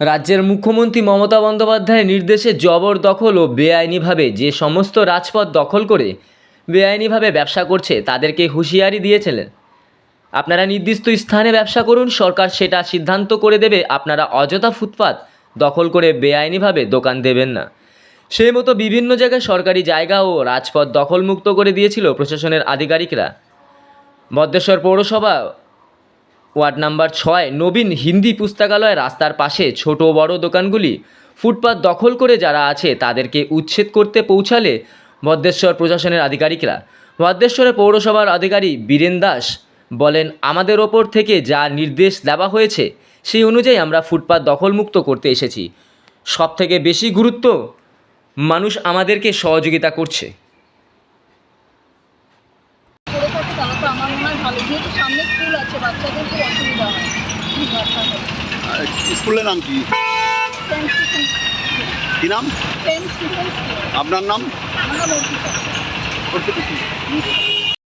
রাজ্যের মুখ্যমন্ত্রী মমতা বন্দ্যোপাধ্যায়ের নির্দেশে জবরদখল ও বেআইনিভাবে যে সমস্ত রাজপথ দখল করে বেআইনিভাবে ব্যবসা করছে, তাদেরকে হুঁশিয়ারি দিয়েছিলেন। আপনারা নির্দিষ্ট স্থানে ব্যবসা করুন, সরকার সেটা সিদ্ধান্ত করে দেবে, আপনারা অযথা ফুটপাত দখল করে বেআইনিভাবে দোকান দেবেন না। সেই মতো বিভিন্ন জায়গায় সরকারি জায়গা ও রাজপথ দখলমুক্ত করে দিয়েছিল প্রশাসনের আধিকারিকরা। মদ্দেশ্বর পৌরসভা ওয়ার্ড নাম্বার ছয়, নবীন হিন্দি পুস্তকালয় রাস্তার পাশে ছোট বড় দোকানগুলি। ফুটপাত দখল করে যারা আছে, তাদেরকে উচ্ছেদ করতে পৌঁছালে মদ্দেশ্বর প্রশাসনের আধিকারিকরা। মদ্দেশ্বরের পৌরসভার আধিকারিক বীরেন দাস বলেন, আমাদের ওপর থেকে যা নির্দেশ দেওয়া হয়েছে, সেই অনুযায়ী আমরা ফুটপাত দখলমুক্ত করতে এসেছি। সব থেকে বেশি গুরুত্ব মানুষ আমাদেরকে সহযোগিতা করছে করে থাকে তাহলে তো আমার মনে হয় ভালো। যেহেতু সামনে স্কুল আছে বাচ্চাদের খুব অসুবিধা হয়। স্কুলের নাম কি? কি নাম? আপনার নাম? আমার নাম অর্পিতা।